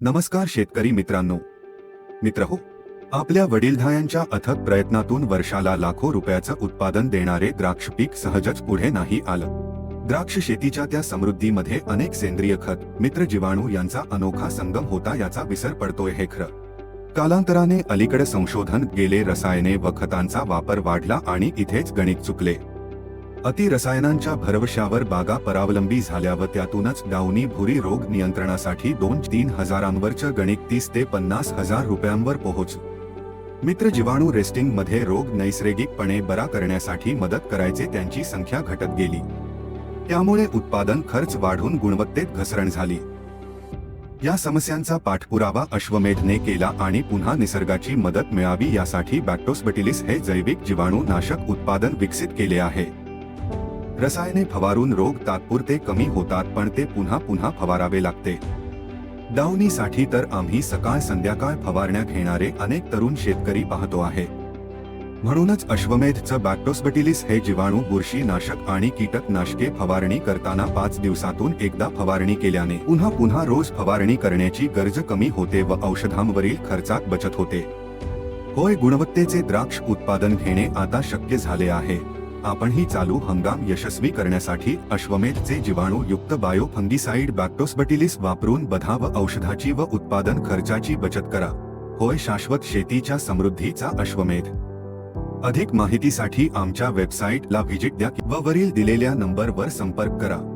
नमस्कार शेतकरी मित्रांनो. मित्र हो आपल्या वडीलधायांच्या अथक प्रयत्नातून वर्षाला लाखो रुपयाचं उत्पादन देणारे द्राक्ष पीक सहजच पुढे नाही आलं. द्राक्ष शेतीच्या त्या समृद्धीमध्ये अनेक सेंद्रिय खत मित्र जीवाणू यांचा अनोखा संगम होता याचा विसर पडतोय हे खरं. कालांतराने अलीकडे संशोधन गेले रसायने व खतांचा वापर वाढला आणि इथेच गणित चुकले. अतिरसायनांच्या भरवशावर बागा परावलंबी झाल्या व त्यातूनच डाउनी भुरी रोग नियंत्रणासाठी दोन तीन हजारांवरचं गणित तीस ते पन्नास हजार रुपयांवर पोहोच. मित्र जीवाणू रेस्टिंगमध्ये रोग नैसर्गिकपणे बरा करण्यासाठी मदत करायचे त्यांची संख्या घटत गेली. त्यामुळे उत्पादन खर्च वाढून गुणवत्तेत घसरण झाली. या समस्यांचा पाठपुरावा अश्वमेधने केला आणि पुन्हा निसर्गाची मदत मिळावी यासाठी बॅक्टोस्बटिलिस हे जैविक जीवाणू नाशक उत्पादन विकसित केले आहे. रसायने फवारून रोग तात्पुरते कमी होतात पण ते पुन्हा पुन्हा फवारावे लागते दावणीसाठी तर आम्ही सकाळ संध्याकाळ फवारण्या घेणारे अनेक तरुण शेतकरी पाहतो आहे म्हणूनच अश्वमेधचं बॅक्टोस्बटिलिस हे जीवाणू बुरशीनाशक आणि कीटकनाशके फवारणी करताना पाच दिवसातून एकदा फवारणी केल्याने पुन्हा पुन्हा रोज फवारणी करण्याची गरज कमी होते व औषधांवरील खर्चात बचत होते होय गुणवत्तेचे द्राक्ष उत्पादन घेणे आता शक्य झाले आहे आपणही चालू हंगाम यशस्वी करण्यासाठी अश्वमेधचे जीवाणू युक्त बायो फंगिसाइड बॅक्टोस्बटिलिस वापरून बधा व औषधाची व उत्पादन खर्चाची बचत करा. होय शाश्वत शेतीच्या समृद्धीचा अश्वमेध. अधिक माहितीसाठी आमच्या वेबसाईटला व्हिजिट द्या व वरील दिलेल्या नंबरवर संपर्क करा.